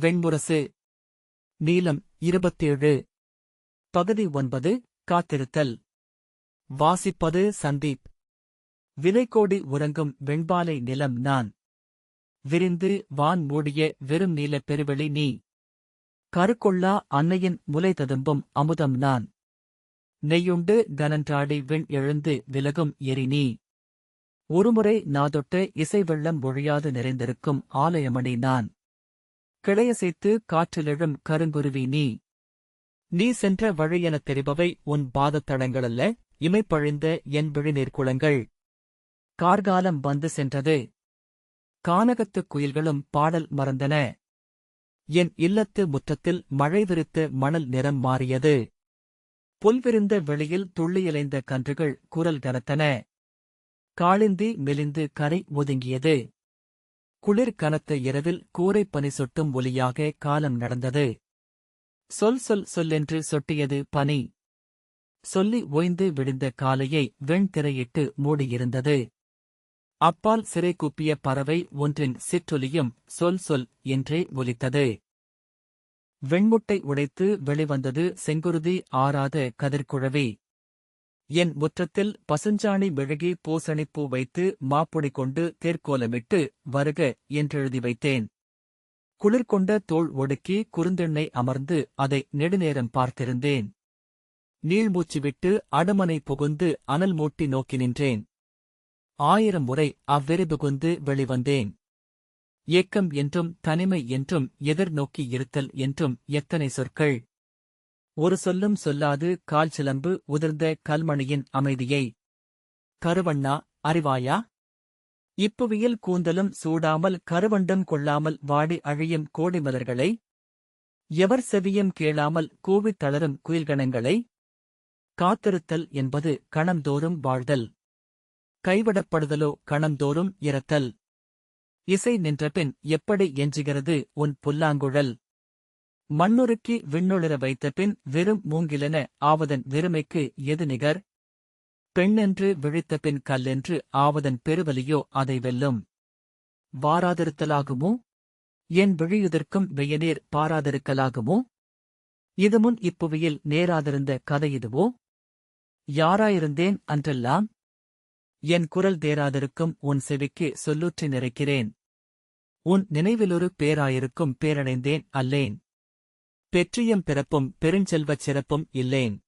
வெண்முரசு. நீலம் இருபத்தேழு. பகுதி ஒன்பது காத்திருத்தல். வாசிப்பது சந்தீப். விலைக்கோடி உறங்கும் வெண்பாலை நிலம் நான். விரிந்து வான் மூடிய வெறும் நீல பெருவெளி நீ. கருக்கொள்ளா அன்னையின் முலை ததும்பும் அமுதம் நான். நெய்யுண்டு கனன்றாடி விண் எழுந்து விலகும் எரி நீ. ஒருமுறை நாதொட்டு இசை வெள்ளம் ஒழியாது நிறைந்திருக்கும் ஆலயமணி நான். கிளையசைத்து காற்றிலெழும் கருங்குருவி நீ. நீ சென்ற வழியெனத் தெரிபவை உன் பாதத்தடங்களல்ல இமைப்பழிந்த என் விழிநீர்க்குளங்கள் கார்காலம் வந்து சென்றது. கானகத்துக் குயில்களும் பாடல் மறந்தன. என் இல்லத்து முற்றத்தில் மழை விரித்த மணல் நிறம் மாறியது. புல்விரிந்த வெளியில் துள்ளியலைந்த கன்றுகள் குரல் கனத்தன. காளிந்தி மெலிந்து கரை ஒதுங்கியது. குளிர் கனத்த இரவில் கூரைப் பனி சொட்டும் ஒலியாக காலம் நடந்தது. சொல் சொல் சொல்லென்று சொட்டியது பனி. சொல்லி ஓய்ந்து விழுந்த காலையை வெண்திரையிட்டு மூடியிருந்தது. அப்பால் சிறை கூப்பிய பறவை ஒன்றின் சிற்றொலியும் சொல் சொல் என்றே ஒலித்தது. வெண்முட்டை உடைத்து வெளிவந்தது செங்குருதி ஆறாத கதிர்குழவி என் முற்றத்தில் பசுஞ்சாணி மெழுகி பூசணிப்பூ வைத்து மாப்பொடி கொண்டு தேர்க்கோலமிட்டு வருக என்றெழுதி வைத்தேன். குளிர்கொண்ட தோள் ஒடுக்கி குறுந்தெண்ணை அமர்ந்து அதை நெடுநேரம் பார்த்திருந்தேன். நீள்மூச்சு விட்டு அடுமனை புகுந்து அனல் மூட்டி நோக்கி நின்றேன். ஆயிரம் முறை அவ்வெறி புகுந்து வெளிவந்தேன். ஏக்கம் என்றும் தனிமை என்றும் எதிர்நோக்கி இருத்தல் என்றும் எத்தனை சொற்கள்! ஒரு சொல்லும் சொல்லாது கால் சிலம்பு உதிர்ந்த கல்மணியின் அமைதியை. கருவண்ணா அறிவாயா? இப்புவியில் கூந்தலும் சூடாமல் கருவண்டம் கொள்ளாமல் வாடி அழியும் கோடி மலர்களை. எவர் செவியும் கேளாமல் கூவித் தளரும் குயில்கணங்களை. காத்திருத்தல் என்பது கணந்தோறும் வாழ்தல். கைவிடப்படுதலோ கணந்தோறும் இறத்தல் இசை நின்றபின் எப்படி எஞ்சுகிறது உன் புல்லாங்குழல்? மண்ணுருக்கி விண்ணுளிர வைத்தபின் வெறும் மூங்கிலென ஆவதன் வெறுமைக்கு எது நிகர்? பெண்ணென்று விழித்தபின் கல்லென்று ஆவதன் பெருவலியோ அதை வெல்லும். வாராதிருத்தலாகுமோ? என் விழியுதற்கும் வெயநீர் பாராதிருக்கலாகுமோ? இதுமுன் இப்புவியில் நேராதிருந்த கதை இதுவோ? யாராயிருந்தேன் அன்றெல்லாம்? என் குரல் தேராதிருக்கும் உன் செவிக்கு சொல்லுற்றி நிறைக்கிறேன். உன் நினைவிலொரு பேராயிருக்கும் பேரடைந்தேன் அல்லேன். பெற்றியம் பிறப்பும் பெருஞ்செல்வச் சிறப்பும் இல்லேன்.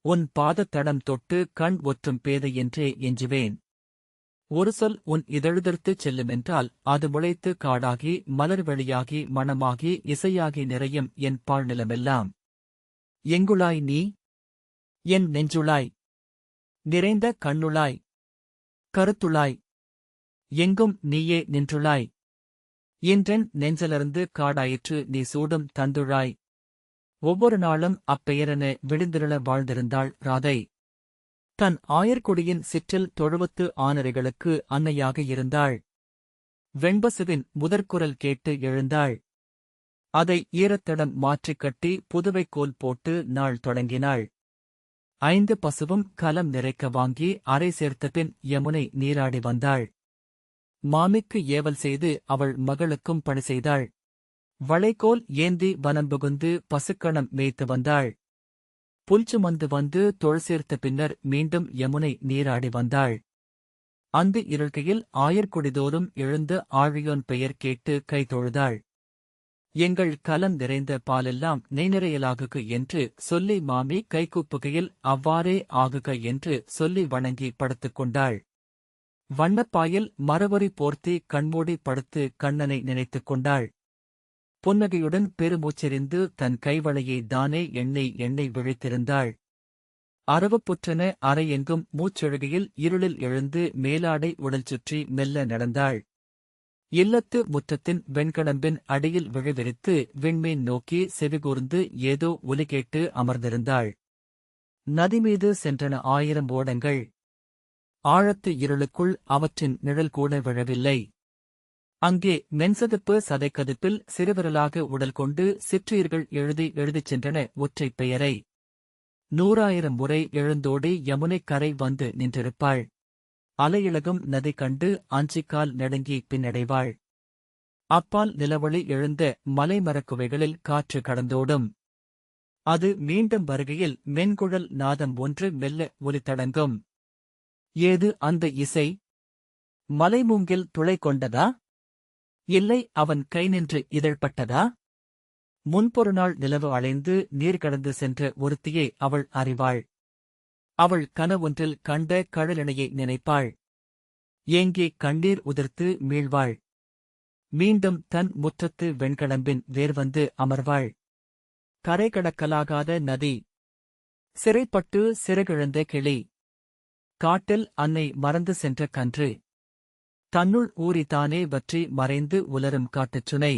உன் பாதத்தடம் தொட்டு கண் ஒற்றும் பேதை என்றே எஞ்சுவேன். ஒரு சொல் உன் இதழுதர்த்துச் செல்லுமென்றால் அது முளைத்து காடாகி மலர் வழியாகி மணமாகி இசையாகி நிறையும் என் பாழ்நிலமெல்லாம். எங்குளாய் நீ? என் நெஞ்சுளாய் நிறைந்த கண்ணுளாய் கருத்துளாய் எங்கும் நீயே நின்றுளாய் இன்றென் நெஞ்சலருந்து காடாயிற்று நீ சூடும் தந்துழாய். ஒவ்வொரு நாளும் அப்பெயரன விழுந்திருள வாழ்ந்திருந்தாள் ராதை. தன் ஆயர்குடியின் சிற்றில் தொழுவத்து ஆனரைகளுக்கு அன்னையாக இருந்தாள். வெண்பசுவின் முதற்குரல் கேட்டு எழுந்தாள். அதை ஈரத்தடம் மாற்றிக் கட்டி புதுவைக்கோல் போட்டு நாள் தொடங்கினாள். ஐந்து பசுவும் கலம் நிறைக்க வாங்கி அரை சேர்த்தபின் யமுனை நீராடி வந்தாள். மாமிக்கு ஏவல் செய்து அவள் மகளுக்கும் பணி செய்தாள். வளைகோல் ஏந்தி வனம் புகுந்து பசுக்கணம் மேய்த்து வந்தாள். புல்சுமந்து வந்து தொழில் சேர்த்த பின்னர் மீண்டும் யமுனை நீராடி வந்தாள். அந்து இருக்கையில் ஆயர்குடிதோறும் எழுந்த ஆழியோன் பெயர் கேட்டு கை தொழுதாள். எங்கள் கலம் நிறைந்த பாலெல்லாம் நெய்நிறையலாகுக என்று சொல்லி மாமி கைகூப்புகையில் அவ்வாறே ஆகுக என்று சொல்லி வணங்கி படுத்துக் கொண்டாள். வண்ணப்பாயில் மரவரி போர்த்தி கண்மூடி படுத்து கண்ணனை நினைத்துக் கொண்டாள். புன்னகையுடன் பெருமூச்செறிந்து தன் கைவளையை தானே எண்ணெய் எண்ணெய் விழித்திருந்தாள். அரவப்புற்றன அறையெங்கும் மூச்செழுகையில் இருளில் எழுந்து மேலாடை உடல் சுற்றி மெல்ல நடந்தாள். இல்லத்து முற்றத்தின் வெண்கடம்பின் அடியில் விழுவிரித்து விண்மீன் நோக்கி செவிகூர்ந்து ஏதோ ஒலி கேட்டு அமர்ந்திருந்தாள். நதிமீது சென்றன ஆயிரம் ஓடங்கள். ஆழத்து இருளுக்குள் அவற்றின் நிழல் கூட விழவில்லை. அங்கே மென்சதுப்பு சதைக்கதுப்பில் சிறுவிரலாக உடல் கொண்டு சிற்றுயிர்கள் எழுதி எழுதிச் சென்றன ஒற்றைப் பெயரை. நூறாயிரம் முறை எழுந்தோடி யமுனைக் கரை வந்து நின்றிருப்பாள். அலையிழகும் நதி கண்டு அஞ்சிக்கால் நெடுங்கி பின்னடைவாள். அப்பால் நிலவொளி எழுந்த மலைமரக் குவைகளில் காற்று கடந்தோடும். அது மீண்டும் வருகையில் மென்குழல் நாதம் ஒன்று மெல்ல ஒலித்தடங்கும். ஏது அந்த இசை? மலைமூங்கில் துளை கொண்டதா இல்லை அவன் கை நின்று இதழ்பட்டதா? முன்பொரு நாள் நிலவு அலைந்து நீர் கடந்து சென்ற ஒருத்தியை அவள் அறிவாள். அவள் கனவொன்றில் கண்ட கழலினையை நினைப்பாள். ஏங்கே கண்ணீர் உதிர்த்து மீள்வாள். மீண்டும் தன் முற்றத்து வெண்கடம்பின் வேர்வந்து அமர்வாள். கரை கடக்கலாகாத நதி. சிறைப்பட்டு சிறகிழந்த கிளி. காட்டில் அன்னை மறந்து சென்ற கன்று. தன்னுள் ஊறித்தானே வற்றி மறைந்து உலரும் காட்டுச்சுனை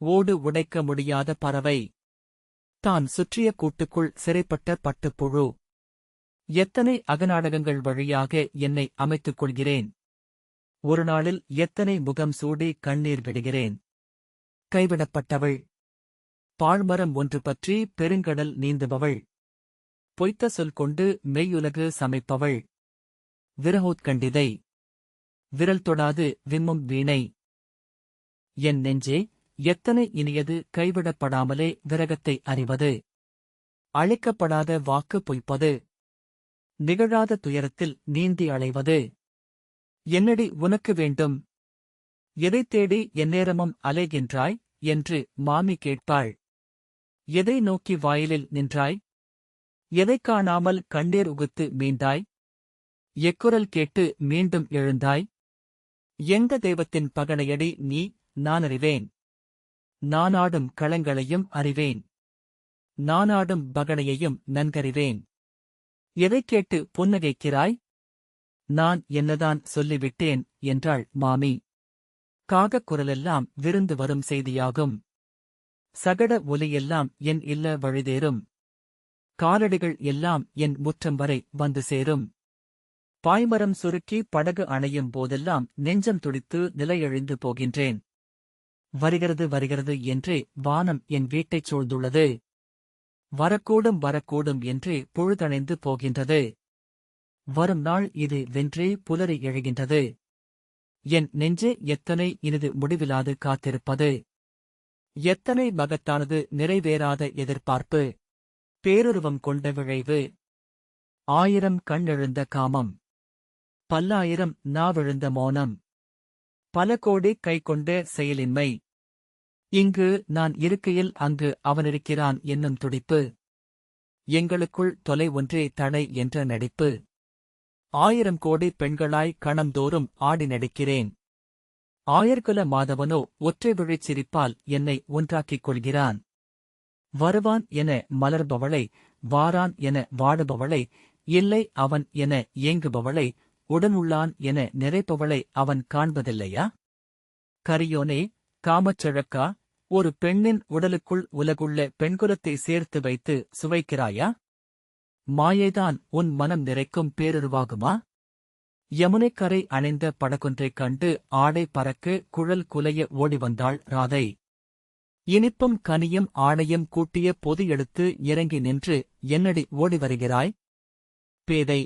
ஓடு உடைக்க முடியாத பறவை. தான் சுற்றிய கூட்டுக்குள் சிறைப்பட்ட பட்டுப்புழு எத்தனை அகநாடகங்கள் வழியாக என்னை அமைத்துக் கொள்கிறேன். ஒரு நாளில் எத்தனை முகம் சூடி கண்ணீர் விடுகிறேன். கைவிடப்பட்டவள். பாழ்மரம் ஒன்று பற்றி பெருங்கடல் நீந்துபவள். பொய்த்த சொல் கொண்டு மெய்யுலகு சமைப்பவள். விரகோத்கண்டிதை. விரல் தொடாது விம்மும் வீணை. என் நெஞ்சே எத்தனை இனியது கைவிடப்படாமலே விரகத்தை அறிவது. அழைக்கப்படாத வாக்கு பொய்ப்பது. நிகழாத துயரத்தில் நீந்தி அலைவது. என்னடி உனக்கு வேண்டும்? எதைத் தேடி எந்நேரமும் அலைகின்றாய்? என்று மாமி கேட்பாள். எதை நோக்கி வாயிலில் நின்றாய்? எதைக் காணாமல் கண்ணீர் உகுத்து மீண்டாய்? எக்குரல் கேட்டு மீண்டும் எழுந்தாய்? எந்த தெய்வத்தின் பகனையடி நீ நான் அறிவேன். நானாடும் களங்களையும் அறிவேன். நானாடும் பகனையையும் நன்கறிவேன். எதைக் கேட்டு புன்னகைக்கிறாய்? நான் என்னதான் சொல்லிவிட்டேன் என்றாள் மாமி. காகக் குரலெல்லாம் விருந்து வரும் செய்தியாகும். சகட ஒலியெல்லாம் என் இல்ல வழிதேறும். காலடிகள் எல்லாம் என் முற்றம் வரை வந்து சேரும். பாய்மரம் சுருக்கி படகு அணையும் போதெல்லாம் நெஞ்சம் துடித்து நிலையெழுந்து போகின்றேன். வருகிறது வருகிறது என்றே வானம் என் வீட்டைச் சூழ்ந்துள்ளது. வரக்கூடும் வரக்கூடும் என்றே பொழுதணைந்து போகின்றது. வரும் நாள் இது வென்றே புலரி எழுகின்றது. என் நெஞ்சே எத்தனை இனிது முடிவிலாது காத்திருப்பது. எத்தனை மகத்தானது நிறைவேறாத எதிர்பார்ப்பு. பேருருவம் கொண்ட விழைவு. ஆயிரம் கண்ணெழுந்த காமம். பல்லாயிரம் நாவெழுந்த மௌனம். பல கோடி கை கொண்ட செயலின்மை. இங்கு நான் இருக்கையில் அங்கு அவனிருக்கிறான் என்னும் துடிப்பு. எங்களுக்குள் தொலை ஒன்றே தடை என்ற நடிப்பு. ஆயிரம் கோடி பெண்களாய் கணந்தோறும் ஆடி நடிக்கிறேன். ஆயர்குல மாதவனோ ஒற்றை விழிச் சிரிப்பால் என்னை ஒன்றாக்கிக் கொள்கிறான். வருவான் என மலர்பவளை வாரான் என வாடுபவளை இல்லை அவன் என ஏங்குபவளை உடனுள்ளான் என நிறைப்பவளை அவன் காண்பதில்லையா? கரியோனே காமச்சழக்கா ஒரு பெண்ணின் உடலுக்குள் உலகுள்ள பெண்குலத்தை சேர்த்து வைத்து சுவைக்கிறாயா? மாயைதான் உன் மனம் நிறைக்கும் பேருருவாகுமா? யமுனைக்கரை அணைந்த படகொன்றைக் கண்டு ஆடை பறக்க குழல் குலைய ஓடி வந்தாள் ராதை. இனிப்பும் கனியும் ஆணையும் கூட்டிய பொது எடுத்து இறங்கி நின்று என்னடி ஓடி வருகிறாய்? பேதை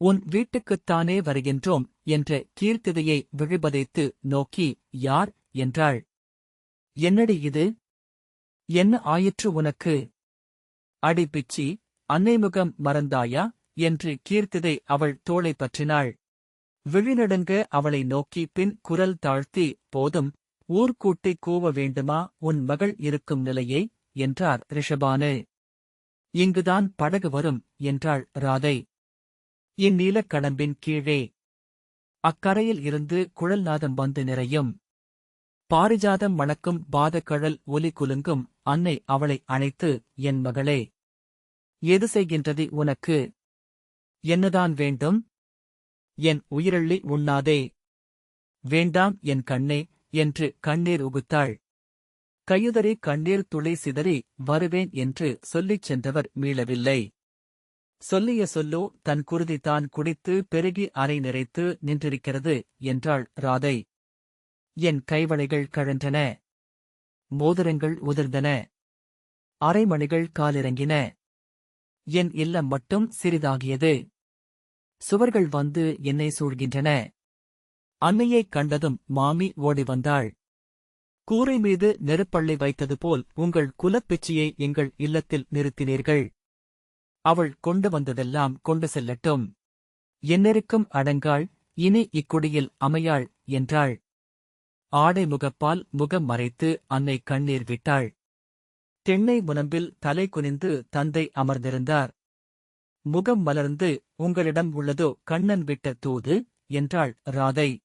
உன் வீட்டுக்குத்தானே வருகின்றோம் என்ற கீர்த்திதையை விழிபதைத்து நோக்கி யார்? என்றாள். என்னடி இது? என்ன ஆயிற்று உனக்கு? அடி பிச்சி அன்னைமுகம் மறந்தாயா? என்று கீர்த்திதை அவள் தோளை பற்றினாள். விழிநடுங்க அவளை நோக்கி பின் குரல் தாழ்த்தி போதும் ஊர்க்கூட்டி கூவ வேண்டுமா? உன் மகள் இருக்கும் நிலையை? என்றார் ரிஷபானு. இங்குதான் படகு வரும் என்றாள் ராதை. இந்நீலக் கடம்பின் கீழே. அக்கரையில் இருந்து குழல்நாதம் வந்து நிறையும். பாரிஜாதம் மணக்கும் பாதக்கழல் ஒலி குலுங்கும் அன்னை அவளை அணைத்து என் மகளே எது செய்கின்றது உனக்கு? என்னதான் வேண்டும்? என் உயிரள்ளி உண்ணாதே. வேண்டாம் என் கண்ணே என்று கண்ணீர் உகுத்தாள். கையுதறி கண்ணீர் துளி சிதறி வருவேன் என்று சொல்லிச் சென்றவர் மீளவில்லை. சொல்லிய சொல்லோ தன் குருதி தான் குடித்து பெருகி அறை நிறைத்து நின்றிருக்கிறது என்றாள் ராதை. என் கைவளைகள் கழன்றன. மோதிரங்கள் உதிர்ந்தன. அரைமணிகள் காலிறங்கின. என் இல்லம் மட்டும் சிறிதாகியது. சுவர்கள் வந்து என்னை சூழ்கின்றன. அன்னையைக் கண்டதும் மாமி ஓடி வந்தாள். கூரை மீது நெருப்பள்ளி வைத்தது போல் உங்கள் குலப்பிச்சையை எங்கள் இல்லத்தில் நிறுத்தினீர்கள். அவள் கொண்டு வந்ததெல்லாம் கொண்டு செல்லட்டும். என்னருக்கும் அடங்காள் இனி இக்குடியில் அமையாள் என்றாள். ஆடை முகப்பால் முகம் மறைத்து அன்னை கண்ணீர் விட்டாள். தென்னை முனம்பில் தலை குனிந்து தந்தை அமர்ந்திருந்தார். முகம் மலர்ந்து உங்களிடம் உள்ளதோ கண்ணன் விட்ட தூது? என்றாள் ராதை.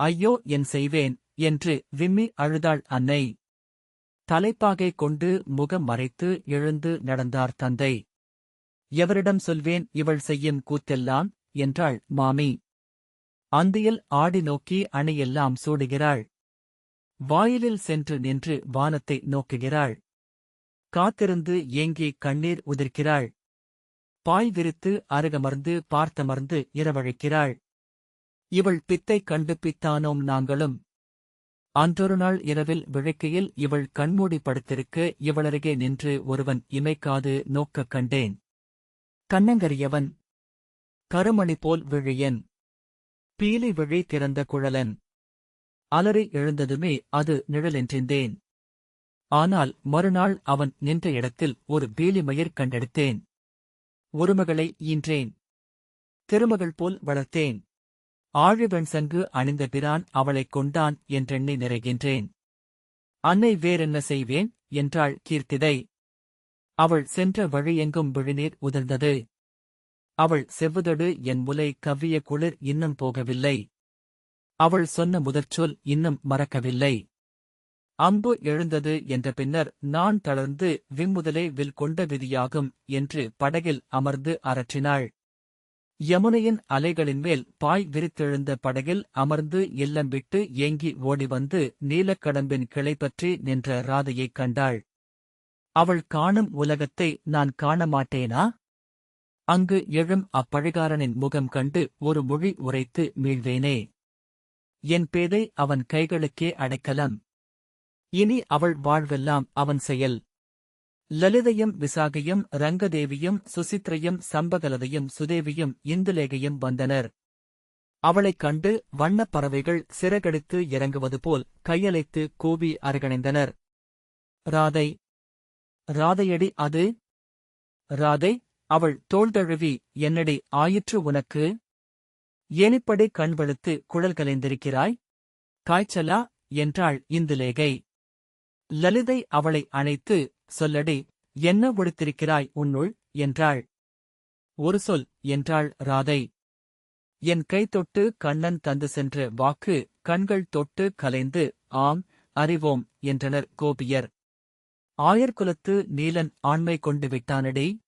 ஐயோ என் செய்வேன் என்று விம்மி அழுதாள் அன்னை. தலைப்பாகை கொண்டு முகம் மறைத்து எழுந்து நடந்தார் தந்தை. எவரிடம் சொல்வேன் இவள் செய்யும் கூத்தெல்லாம்? என்றாள் மாமி. அந்தியில் ஆடி நோக்கி அணியெல்லாம் சூடுகிறாள். வாயிலில் சென்று நின்று வானத்தை நோக்குகிறாள். காத்திருந்து ஏங்கி கண்ணீர் உதிர்க்கிறாள். பாய் விரித்து அருகமர்ந்து பார்த்தமர்ந்து இரவழைக்கிறாள். இவள் பித்தை கண்டு பித்தானோம் நாங்களும். அன்றொரு நாள் இரவில் விழைக்கையில் இவள் கண்மூடி படுத்திருக்க இவளருகே நின்று ஒருவன் இமைக்காது நோக்கக் கண்டேன். கண்ணங்கரியவன். கருமணி போல் விழியன். பீலி விழி திறந்த குழலன். அலறி எழுந்ததுமே அது நிழலென்றிருந்தேன். ஆனால் மறுநாள் அவன் நின்ற இடத்தில் ஒரு பீலிமயிர் கண்டெடுத்தேன். ஒருமகளை ஈன்றேன். திருமகள் போல் வளர்த்தேன். ஆழிவன் சங்கு அணிந்த பிரான் அவளைக் கொண்டான் என்றெண்ணி நிறைகின்றேன். அன்னை வேறென்ன செய்வேன் என்றாள் கீர்த்திதை. அவள் சென்ற வழியெங்கும் விழிநீர் உதிர்ந்தது. அவள் செவ்வுதடு என் முலை கவ்விய குளிர் இன்னும் போகவில்லை. அவள் சொன்ன முதற்சொல் இன்னும் மறக்கவில்லை. அம்பு எழுந்தது என்ற பின்னர் நான் தளர்ந்து விம்முதலே வில் கொண்ட விதியாகும் என்று படகில் அமர்ந்து அரற்றினாள். யமுனையின் அலைகளின் மேல் பாய் விரித்தெழுந்த படகில் அமர்ந்து இல்லம் விட்டு ஏங்கி ஓடி வந்து நீலக்கடம்பின் கிளை பற்றி நின்ற ராதையைக் கண்டாள். அவள் காணும் உலகத்தை நான் காண மாட்டேனா அங்கு எழும் அப்பழிகாரனின் முகம் கண்டு ஒரு மொழி உரைத்து மீழ்வேனே என் பேதை அவன் கைகளுக்கே அடைக்கலம். இனி அவள் வாழ்வெல்லாம் அவன் செயல். லலிதையும் விசாகையும் ரங்கதேவியும் சுசித்ரையும் சம்பகலதையும் சுதேவியும் இந்துலேகையும் வந்தனர். அவளைக் கண்டு வண்ணப் பறவைகள் சிறகடித்து இறங்குவது போல் கையலைத்து கூவி அரகணைந்தனர். ராதை. ராதையடி அது? ராதை அவள் தோள்தழுவி என்னடி ஆயிற்று உனக்கு? ஏனிப்படி கண்வெளுத்து குழல் கலைந்திருக்கிறாய்? காய்ச்சலா? என்றாள் இந்துலேகை. லலிதை அவளை அணைத்து சொல்லடி என்ன ஒழித்திருக்கிறாய் உன்னுள்? என்றாள். ஒரு சொல் என்றாள் ராதை. என் கை தொட்டு கண்ணன் தந்து சென்ற வாக்கு கண்கள் தொட்டு கலைந்து ஆம் அறிவோம் என்றனர் கோபியர். ஆயர்குலத்து நீலன் ஆண்மை கொண்டு விட்டானடி?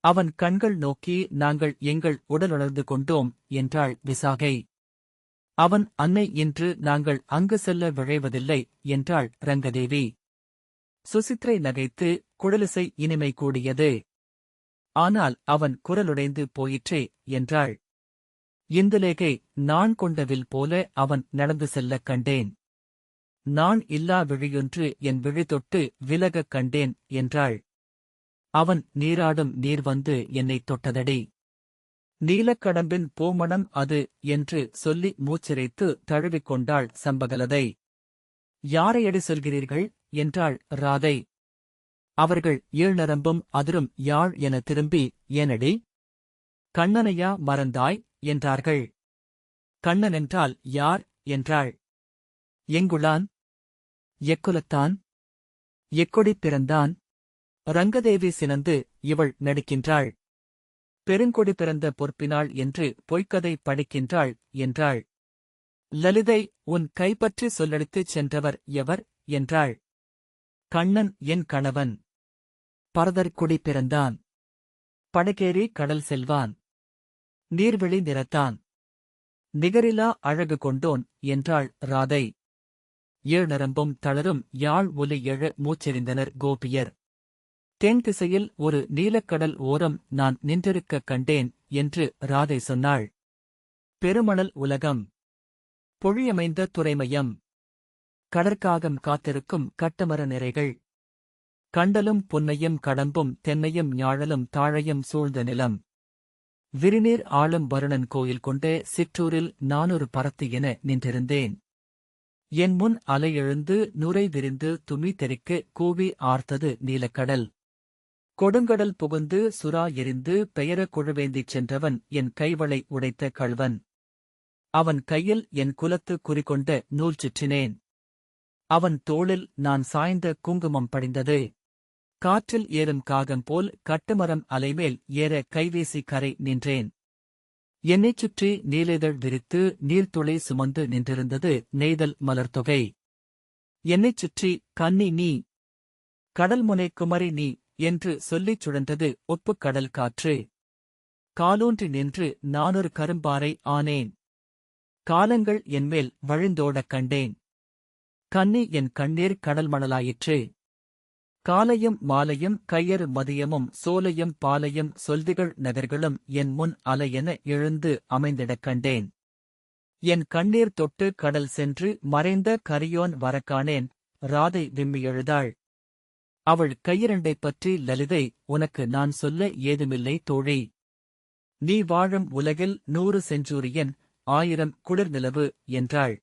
அவன் கண்கள் நோக்கி நாங்கள் எங்கள் உடலுணர்ந்து கொண்டோம் என்றாள் விசாகை. அவன் அன்னை இன்று நாங்கள் அங்கு செல்ல விழைவதில்லை என்றாள் ரங்கதேவி. சுசித்ரை நகைத்து குழலிசை இனிமை கூடியது. ஆனால் அவன் குரலுடைந்து போயிற்றே என்றாள். இந்துலேகை நான் கொண்டவில் போல அவன் நடந்து செல்லக் கண்டேன். நான் இல்லா விழியொன்று என் விழி தொட்டு விலகக் கண்டேன் என்றாள். அவன் நீராடும் நீர் வந்து என்னைத் தொட்டதடி. நீலக்கடம்பின் பூமணம் அது என்று சொல்லி மூச்சிரைத்து தழுவிக்கொண்டாள் சம்பகலதை. யாரையடி சொல்கிறீர்கள்? என்றாள் ராதை. அவர்கள் ஏழ்நரம்பும் அதிரும் யாழ் என திரும்பி ஏனடி? கண்ணனையா மறந்தாய்? என்றார்கள். கண்ணன் என்றால் யார்? என்றாள். எங்குளான் எக்குலத்தான்? எக்கொடி பிறந்தான்? ரங்கதேவி சினந்து இவள் நடிக்கின்றாள். பெருங்கொடி பிறந்த பொறுப்பினாள் என்று பொய்க்கதை படிக்கின்றாள் என்றாள். லலிதை உன் கைப்பற்றி சொல்லடித்துச் சென்றவர் எவர்? என்றாள். கண்ணன் என் கணவன். பரதற்குடி பிறந்தான். படகேறி கடல் செல்வான். நீர்வெளி நிறத்தான். நிகரிலா அழகு கொண்டோன் என்றாள் ராதை. ஏழ்நரம்பும் தளரும் யாழ் ஒலி எழ மூச்செறிந்தனர் கோபியர். தென் திசையில் ஒரு நீலக்கடல் ஓரம் நான் நின்றிருக்கக் கண்டேன் என்று ராதை சொன்னாள். பெருமணல் உலகம். பொழியமைந்த துறைமயம். கடற்காகம் காத்திருக்கும் கட்டமர நிறைகள். கண்டலும் புன்னையும் கடம்பும் தென்னையும் ஞாழலும் தாழையும் சூழ்ந்த நிலம். விரிநீர் ஆளும் வருணன் கோயில் கொண்ட சிற்றூரில் நானொரு பரத்து என நின்றிருந்தேன். என் முன் அலை எழுந்து நுரை விரிந்து துமி தெரிக்க கூவி ஆர்த்தது நீலக்கடல். கொடுங்கடல் புகுந்து சுறா எரிந்து பெயர குழுவேந்திச் சென்றவன் என் கைவளை உடைத்த கள்வன். அவன் கையில் என் குலத்து குறிக்கொண்ட நூல் சுற்றினேன். அவன் தோளில் நான் சாய்ந்த குங்குமம் படிந்தது. காற்றில் ஏறும் காகம் போல் கட்டுமரம் அலைமேல் ஏற கைவேசி கரை நின்றேன். என்னைச் சுற்றி நீலிதழ் விரித்து நீர்த்துளை சுமந்து நின்றிருந்தது நெய்தல் மலர்தொகை. என்னைச் சுற்றி கன்னி நீ கடல்முனை குமரி நீ என்று சொல்லிச் சுழன்றது ஒப்புக் கடல் காற்று. காலூன்றி நின்று நானொரு கரும்பாறை ஆனேன். காலங்கள் என்மேல் வழிந்தோடக் கண்டேன். கண்ணி என் கண்ணீர் கடல் மணலாயிற்று. காலையும் மாலையும் கையறு மதியமும் சோலையும் பாலையும் சொல்திகள் நகர்களும் என் முன் அலையென எழுந்து அமைந்திடக் கண்டேன். என் கண்ணீர் தொட்டு கடல் சென்று மறைந்த கரியோன் வரக்கானேன் ராதை விம்மி எழுதாள். அவள் கையிரண்டைப் பற்றி லலிதை உனக்கு நான் சொல்ல ஏதுமில்லை தோழி. நீ வாழும் உலகில் நூறு செஞ்சூரியன் ஆயிரம் குளிர் நிலவு என்றாள்.